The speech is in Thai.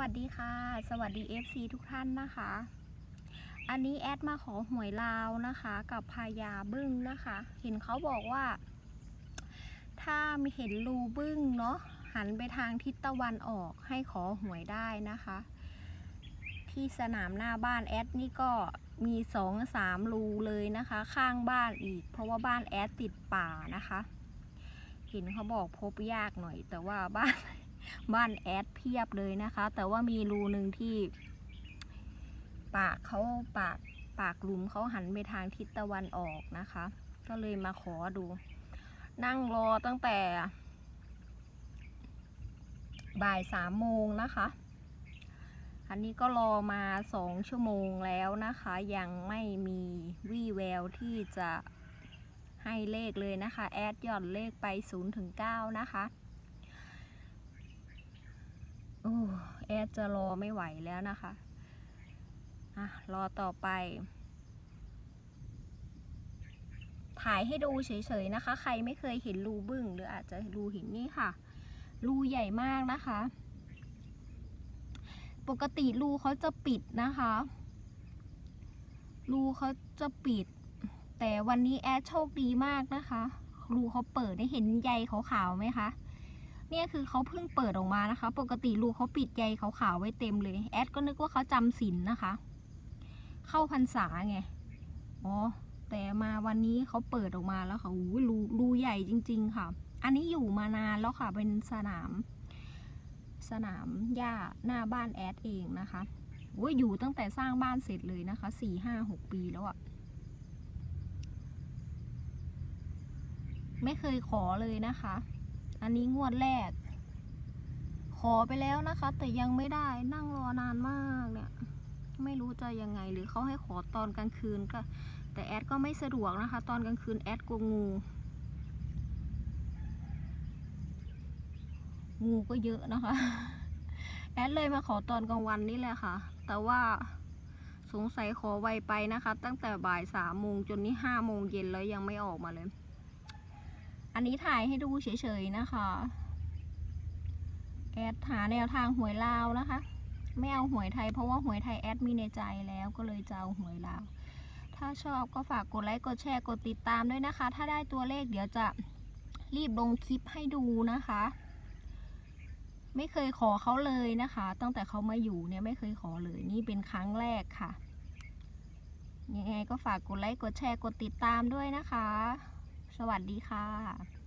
วัสดีค่ะ สวัสดี FC ทุกท่านนะคะ อันนี้แอดมาขอหวยลาวนะคะ กับพายาบึ้งนะคะ เห็นเขาบอกว่า ถ้ามีเห็นรูบึ้งเนาะหันไปทางทิศตะวันออกให้ขอหวยได้นะคะ ที่สนามหน้าบ้านแอดนี่ก็มีสองสามรูเลยนะคะ ข้างบ้านอีก เพราะว่าบ้านแอดติดป่านะคะ เห็นเขาบอกพบยากหน่อยแต่ว่าบ้าน บ้านแอดเพียบเลยนะคะ แต่ว่ามีรูหนึ่งที่ ปากเขาปากปากหลุมเขาหันไปทางทิศตะวันออกนะคะ ก็เลยมาขอดู นั่งรอตั้งแต่ บ่ายสามโมงนะคะ อันนี้ก็รอมาสองชั่วโมงแล้วนะคะ ยังไม่มีวี่แววที่จะให้เลขเลยนะคะ แอดหย่อนเลขไป0ถึง9นะคะ โอ้แอดจะรอไม่ไหวแล้วนะคะอะรอต่อไป ถ่ายให้ดูเฉยๆนะคะ ใครไม่เคยเห็นรูบึ้งหรืออาจจะรูห็นนี่ค่ะ รูใหญ่มากนะคะ ปกติรูเขาจะปิดนะคะ รูเขาจะปิด แต่วันนี้แอดโชคดีมากนะคะ รูเขาเปิดได้เห็นใยขาวๆไหมคะ เนี่ยคือเขาเพิ่งเปิดออกมานะคะ ปกติรูเขาปิดใยขาวๆไว้เต็มเลย แอดก็นึกว่าเขาจำศีลนนะคะ เข้าพรรษาไง อ๋อ แต่มาวันนี้เขาเปิดออกมาแล้วค่ะอู้รูรูใหญ่จริง ๆ ค่ะ อันนี้อยู่มานานแล้วค่ะ เป็นสนาม สนามหญ้าหน้าบ้านแอดเองนะคะโอ้ยอยู่ตั้งแต่สร้างบ้านเสร็จเลยนะคะสี่ห้าหกปีแล้วอะไม่เคยขอเลยนะคะ อันนี้งวดแรก ขอไปแล้วนะคะ แต่ยังไม่ได้นั่งรอนานมากเนี่ย ไม่รู้จะยังไงหรือเขาให้ขอตอนกลางคืนก็ แต่แอดก็ไม่สะดวกนะคะ ตอนกลางคืนแอดกลัวงู งูก็เยอะนะคะ แอดเลยมาขอตอนกลางวันนี่แหละค่ะ แต่ว่าสงสัยขอไวไปนะคะ ตั้งแต่บ่ายสามโมงจนนี่ห้าโมงเย็นแล้วยังไม่ออกมาเลย อันนี้ถ่ายให้ดูเฉยๆนะคะ แอดหาแนวทางหวยลาวนะคะ ไม่เอาหวยไทยเพราะว่าหวยไทยแอดมีในใจแล้วก็เลยจะเอาหวยลาว ถ้าชอบก็ฝากกดไลค์กดแชร์กดติดตามด้วยนะคะ ถ้าได้ตัวเลขเดี๋ยวจะรีบลงคลิปให้ดูนะคะ ไม่เคยขอเขาเลยนะคะ ตั้งแต่เขามาอยู่เนี่ยไม่เคยขอเลยนี่เป็นครั้งแรกค่ะยังไงก็ฝากกดไลค์กดแชร์กดติดตามด้วยนะคะ สวัสดีค่ะ